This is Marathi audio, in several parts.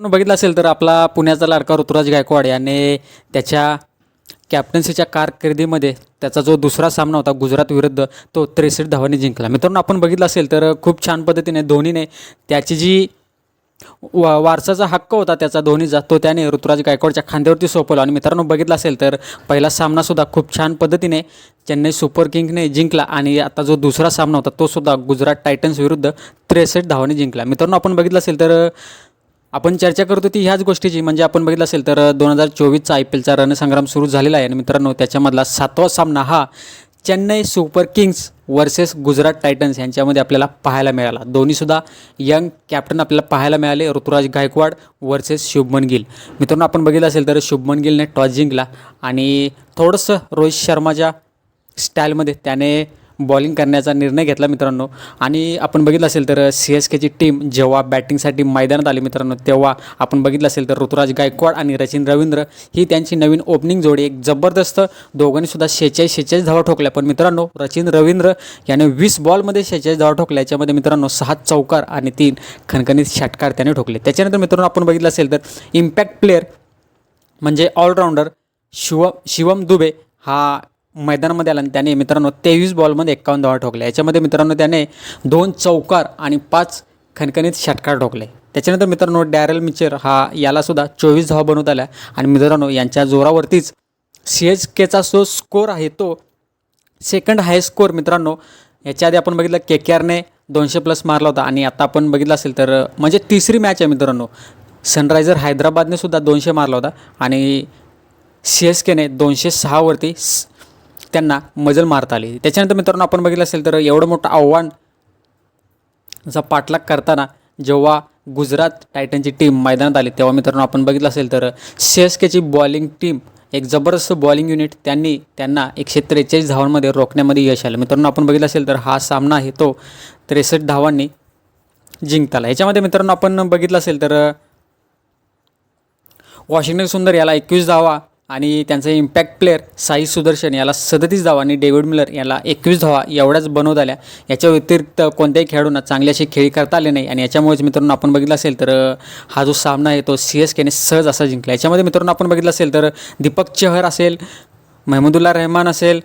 बघितलं असेल तर आपला पुण्याचा लाडका ऋतुराज गायकवाड याने त्याच्या कॅप्टन्सीच्या कारकिर्दीमध्ये त्याचा जो दुसरा सामना होता गुजरात विरुद्ध तो त्रेसष्ट धावांनी जिंकला. मित्रांनो आपण बघितलं असेल तर खूप छान पद्धतीने धोनीने त्याची जी वा वारसाचा हक्क होता त्याचा धोनीचा तो त्याने ऋतुराज गायकवाडच्या खांद्यावरती सोपवला. आणि मित्रांनो बघितलं असेल तर पहिला सामनासुद्धा खूप छान पद्धतीने चेन्नई सुपर किंगने जिंकला. आणि आता जो दुसरा सामना होता तो सुद्धा गुजरात टायटन्स विरुद्ध त्रेसष्ट धावांनी जिंकला. मित्रांनो आपण बघितलं असेल तर आपण चर्चा करतो ती ह्याच गोष्टीची. म्हणजे आपण बघितलं असेल तर दोन हजार चोवीसचा आय पी एलचा रणसंग्राम सुरू झालेला आहे. आणि मित्रांनो त्याच्यामधला सातवा सामना हा Chennai Super Kings versus Gujarat Titans यांच्यामध्ये आपल्याला पाहायला मिळाला. दोन्हीसुद्धा यंग कॅप्टन आपल्याला पाहायला मिळाले. ऋतुराज गायकवाड वर्सेस शुभमन गिल. मित्रांनो आपण बघितलं असेल तर शुभमन गिलने टॉस जिंकला. आणि थोडंसं रोहित शर्माच्या स्टाईलमध्ये त्याने बॉलिंग करण्याचा निर्णय घेतला मित्रांनो. आणि आपण बघितलं असेल तर सी एस केची टीम जेव्हा बॅटिंगसाठी मैदानात आली मित्रांनो तेव्हा आपण बघितलं असेल तर ऋतुराज गायकवाड आणि रचिन रवींद्र ही त्यांची नवीन ओपनिंग जोडी एक जबरदस्त दोघांनीसुद्धा शेहेचाळीस शेहेचाळीस धावा ठोकल्या. पण मित्रांनो रचिन रवींद्र याने वीस बॉलमध्ये शेहेचाळीस धावा ठोकल्या. याच्यामध्ये मित्रांनो सहा चौकार आणि तीन खणखणीत षटकार त्याने ठोकले. त्याच्यानंतर मित्रांनो आपण बघितलं असेल तर इम्पॅक्ट प्लेअर म्हणजे ऑलराऊंडर शिव शिवम दुबे हा मैदानामध्ये आला आणि त्याने मित्रांनो तेवीस बॉलमध्ये एक्कावन्न धावा ठोकल्या. याच्यामध्ये मित्रांनो त्याने दोन चौकार आणि पाच खणखणीत षटकार ठोकले. त्याच्यानंतर मित्रांनो डॅरल मिचर हा यालासुद्धा चोवीस धावा बनवत आल्या. आणि मित्रांनो यांच्या जोरावरतीच सी एच केचा जो स्कोर आहे तो सेकंड हायस्ट स्कोर मित्रांनो याच्या आधी आपण बघितलं के के आरने दोनशे प्लस मारला होता. आणि आता आपण बघितलं असेल तर म्हणजे तिसरी मॅच आहे मित्रांनो. सनरायझर हैदराबादने सुद्धा दोनशे मारला होता. आणि सी एस केने दोनशे सहावरती स- त्यांना मजल मारता आली. त्याच्यानंतर मित्रांनो आपण बघितलं असेल तर एवढं मोठं आव्हान चा पाठलाग करताना जेव्हा गुजरात टायटनची टीम मैदानात आली तेव्हा मित्रांनो आपण बघितलं असेल तर सी एस केची बॉलिंग टीम एक जबरदस्त बॉलिंग युनिट त्यांनी त्यांना एकशे त्रेचाळीस धावांमध्ये रोखण्यामध्ये यश आलं. मित्रांनो आपण बघितलं असेल तर हा सामना आहे तो त्रेसष्ट धावांनी जिंकता आला याच्यामध्ये मित्रांनो आपण बघितलं असेल तर वॉशिंग्टन सुंदर याला एकवीस धावा आणि त्यांचा इम्पॅक्ट प्लेअर साई सुदर्शन याला सदतीस धावा आणि डेव्हिड मिलर याला एकवीस धावा एवढ्याच बनवत आल्या. याच्या व्यतिरिक्त कोणत्याही खेळाडूंना चांगली अशी खेळी करता आले नाही. आणि याच्यामुळेच मित्रांनो आपण बघितलं असेल तर हा जो सामना आहे तो सी एस केने सहज असा जिंकला. याच्यामध्ये मित्रांनो आपण बघितलं असेल तर दीपक चहर असेल महमूदुल्ला रहमान असेल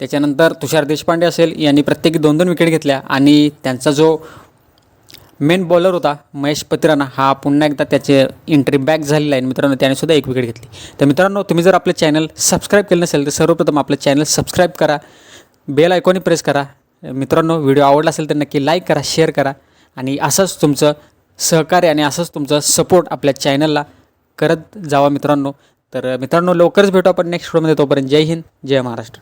त्याच्यानंतर तुषार देशपांडे असेल यांनी प्रत्येकी दोन दोन विकेट घेतल्या. आणि त्यांचा जो मेन बॉलर होता महेश पत्राना हा पुन्हा एकदा त्याचे एंट्री बॅक झालेला आहे. मित्रांनो त्याने सुद्धा एक विकेट घेतली. तर मित्रांनो तुम्ही जर आपलं चॅनल सबस्क्राईब केलं नसेल तर सर्वप्रथम आपलं चॅनल सबस्क्राईब करा. बेल आयकॉनी प्रेस करा. मित्रांनो व्हिडिओ आवडला असेल तर नक्की लाईक करा शेअर करा. आणि असंच तुमचं सहकार्य आणि असंच तुमचं सपोर्ट आपल्या चॅनलला करत जावा मित्रांनो. तर मित्रांनो लवकरच भेटू आपण नेक्स्ट व्हिडिओमध्ये तोपर्यंत जय हिंद जय महाराष्ट्र.